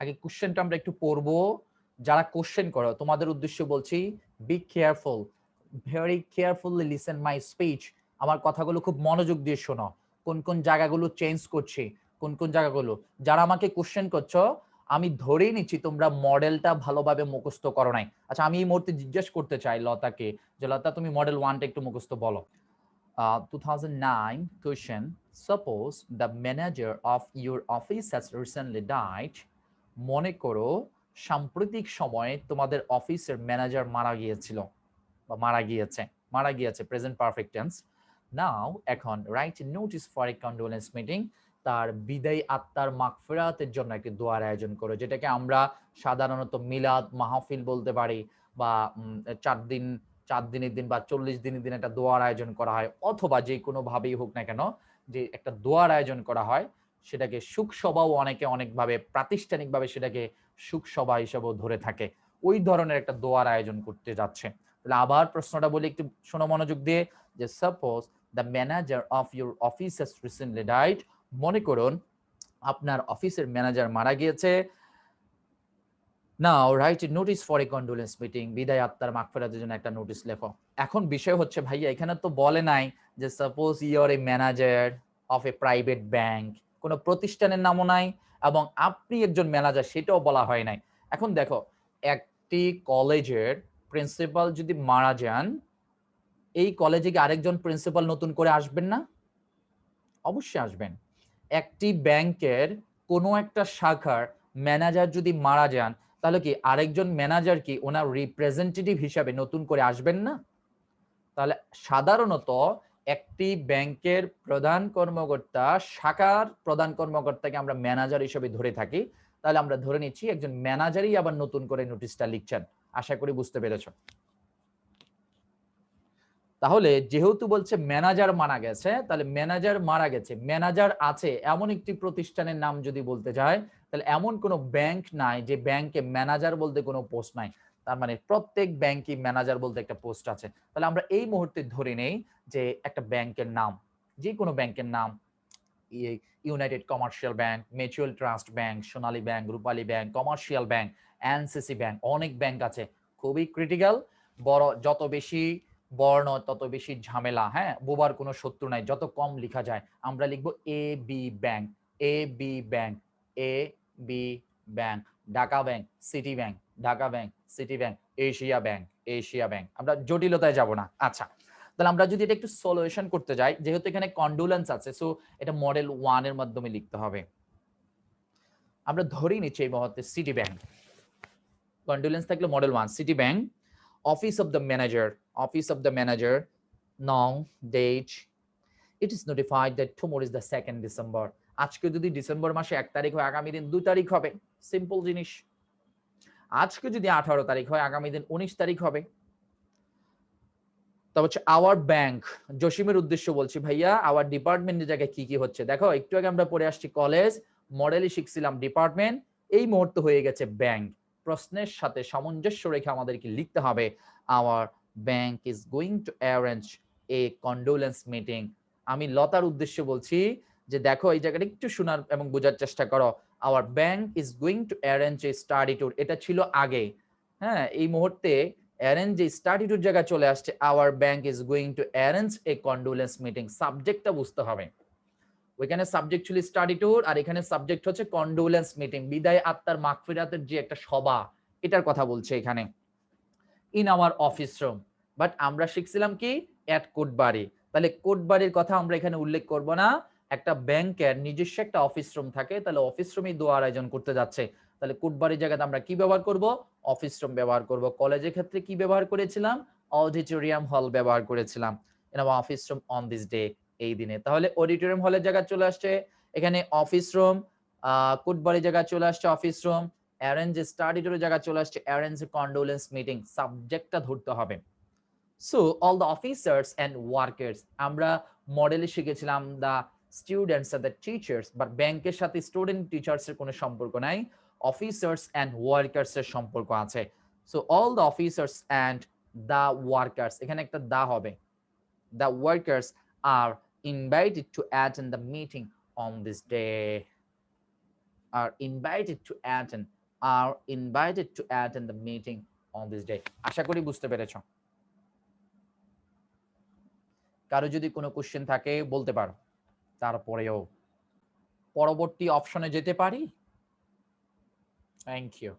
আগে কোশ্চেনটা আমরা একটু পড়ব। যারা কোশ্চেন করো, তোমাদের উদ্দেশ্য বলছি be careful very carefully listen my speech আমার কথাগুলো খুব মনোযোগ দিয়ে শোনো। কোন কোন জায়গাগুলো চেঞ্জ করছি, কোন কোন জায়গাগুলো? যারা আমাকে কোশ্চেন করছ, আমি ধরেই নিচ্ছি তোমরা মডেলটা ভালোভাবে মুখস্থ করো নাই। আচ্ছা আমি এই মুহূর্তে জিজ্ঞেস করতে চাই লতাকে, যে লতা, তুমি মডেল ওয়ানটা একটু মুখস্থ বলো। Two thousand nine question suppose the manager of your office has recently died মনে করো সাম্প্রতিক সময়ে তোমাদের অফিসের ম্যানেজার মারা গিয়েছিল বা মারা গিয়েছে মারা গিয়েছে প্রেজেন্ট পারফেক্ট টেন্স নাও এখন write notice for a condolence meeting তার বিদায়ী আত্মার মাগফিরাতের জন্য একটি দোয়ার আয়োজন করো, যেটাকে আমরা সাধারণত মিলাদ, মাহফিল বলতে পারি বা চার দিন, চার দিনের দিন বা চল্লিশ দিনের দিন একটা দোয়ার আয়োজন করা হয়, অথবা যে কোনোভাবেই হোক না কেন, যে একটা দোয়ার আয়োজন করা হয় সেটাকে সুখ সভাও অনেকে অনেকভাবে, প্রাতিষ্ঠানিকভাবে সেটাকে সুখ সভা হিসেবেও ধরে থাকে। ওই ধরনের একটা দোয়ার আয়োজন করতে যাচ্ছে। তাহলে আবার প্রশ্নটা বলি একটু শোনো মনোযোগ দিয়ে, যে suppose the manager of your office has recently died মনে করুন আপনার অফিসের ম্যানেজার মারা গিয়েছে। Now write notice for a condolence meeting বিদায় আত্মার মাগফিরাতের জন্য একটা নোটিস লেখো। এখন বিষয় হচ্ছে, ভাইয়া এখানে তো বলে নাই যে suppose your a manager of a private bank কোনো প্রতিষ্ঠানের নামও নাই এবং আপনি একজন ম্যানেজার, সেটাও বলা হয় নাই। এখন দেখো, একটি কলেজের প্রিন্সিপাল যদি মারা যান, এই কলেজে কি আরেকজন প্রিন্সিপাল নতুন করে আসবেন না? অবশ্যই আসবেন। একটি ব্যাংকের কোনো একটা শাখার ম্যানেজার যদি মারা যান, তাহলে কি আরেকজন ম্যানেজার কি ওনার রিপ্রেজেন্টেটিভ হিসাবে নতুন করে আসবেন না? তাহলে সাধারণত একটি ব্যাংকের প্রধান কর্মকর্তা, শাখার প্রধান কর্মকর্তাকে আমরা ম্যানেজার হিসেবে ধরে থাকি। তাহলে আমরা ধরে নিচ্ছি একজন ম্যানেজারই আবার নতুন করে নোটিশটা লিখছেন। আশা করি বুঝতে পেরেছ। তাহলে যেহেতু বলছে ম্যানেজার মারা গেছে, তাহলে ম্যানেজার মারা গেছে। ম্যানেজার আছে এমন একটি প্রতিষ্ঠানের নাম যদি বলতে চায়, তাহলে এমন কোনো ব্যাংক নাই যে ব্যাংকে ম্যানেজার বলতে কোনো পোস্ট নাই। তার মানে প্রত্যেক ব্যাংকই ম্যানেজার বলতে একটা পোস্ট আছে। তাহলে আমরা এই মুহূর্তে ধরে নেই যে একটা ব্যাংকের নাম, যে কোনো ব্যাংকের নাম United Commercial Bank Mutual Trust Bank Sonali Bank Rupali Bank Commercial Bank NCC Bank অনেক ব্যাংক আছে। খুবই ক্রিটিক্যাল বড়, যত বেশি বর্ণ, তত বেশি ঝামেলা হ্যাঁ? বোবার কোনো শত্রু নাই, যত কম লেখা যায়, আমরা লিখব A B Bank A B Bank A B Bank Dhaka Bank City Bank Dhaka Bank, City Bank, Asia Bank Asia Bank. আমরা জটিলতায় যাব না। আচ্ছা তাহলে আমরা যদি এটা একটু সলিউশন করতে যাই, যেহেতু এখানে কন্ডোলেন্স আছে সো এটা মডেল ওয়ানের মাধ্যমে লিখতে হবে। আমরা ধরেই নিচ্ছি এই মুহূর্তে সিটি ব্যাংক। কন্ডোলেন্স থাকলে model one City Bank, office of the manager, office of the manager now date, it is notified that tomorrow is the 2nd december আজকে যদি ডিসেম্বর মাসে এক তারিখ হয়, আগামী দিন দু তারিখ হবে। সিম্পল জিনিস। আজকে যদি আঠারো তারিখ হয়, আগামী দিন উনিশ তারিখ হবে। তবে হচ্ছে আওয়ার ব্যাংক জসিমের উদ্দেশ্য বলছি ভাইয়া আওয়ার ডিপার্টমেন্টের জায়গায় কি কি হচ্ছে? দেখো, একটু আগে আমরা পড়ে আসছি কলেজ মডেলই শিখছিলাম ডিপার্টমেন্ট এই মুহূর্তে হয়ে গেছে ব্যাংক প্রশ্নের সাথে সামঞ্জস্য রেখে আমাদেরকে লিখতে হবে our bank is going to arrange a condolence meeting আমি লতার উদ্দেশ্যে বলছি যে দেখো, এই জায়গাটা একটু শোনার এবং বোঝার চেষ্টা করো। Our bank is going to arrange a study tour এটা ছিল আগে। হ্যাঁ এই মুহূর্তে অ্যারেঞ্জ এ স্টাডি ট্যুর জায়গা চলে আসছে our bank is going to arrange a condolence meeting সাবজেক্টটা বুঝতে হবে। ওইখানে সাবজেক্ট ছিল স্টাডি ট্যুর আর এখানে সাবজেক্ট হচ্ছে কন্ডোলেন্স মিটিং বিদায় আত্মার মাগফিরাতের যে একটা সভা। এটার কথা বলছে এখানে। In our office room but আমরা শিখছিলাম কি? অ্যাট কোটবাড়ি তাহলে কোটবাড়ির কথা আমরা এখানে উল্লেখ করব না। একটা ব্যাংকের নিজস্ব একটা অফিস রুম থাকে, তাহলে অফিস রুমেই দোয়া আয়োজন করতে যাচ্ছে। তাহলে কোটবাড়ির জায়গাতে আমরা কি ব্যবহার করব? অফিস রুম ব্যবহার করব। কলেজের ক্ষেত্রে কি ব্যবহার করেছিলাম? অডিটোরিয়াম হল ব্যবহার করেছিলাম। Office room on this day এই দিনে। তাহলে অডিটোরিয়াম হলের জায়গা চলে আসছে। এখানে অফিস রুম কুটবাড়ি জায়গা চলে আসছে অফিস রুম। অ্যারেঞ্জ স্টাডি টুরের জায়গা চলে আসছে। অ্যারেঞ্জ কন্ডোলেন্স মিটিং সাবজেক্টটা ধরতে হবে। So all the officers and workers আমরা মডেলে শিখেছিলাম দ্য স্টুডেন্টস আর দ্য টিচার্স বাট ব্যাংকের সাথে স্টুডেন্ট টিচার্স এর কোনো সম্পর্ক নাই অফিসার্স অ্যান্ড ওয়ার্কার্স এর সম্পর্ক আছে। So all the officers and the workers এখানে একটা দা হবে। দ্য ওয়ার্কার্স আর invited to attend the meeting on this day are invited to attend, are invited to attend the meeting on this day আশা করি বুঝতে পেরেছ। কারও যদি কোনো কোশ্চেন থাকে, বলতে পারো। তারপরেও পরবর্তী অপশনে যেতে পারি? Thank you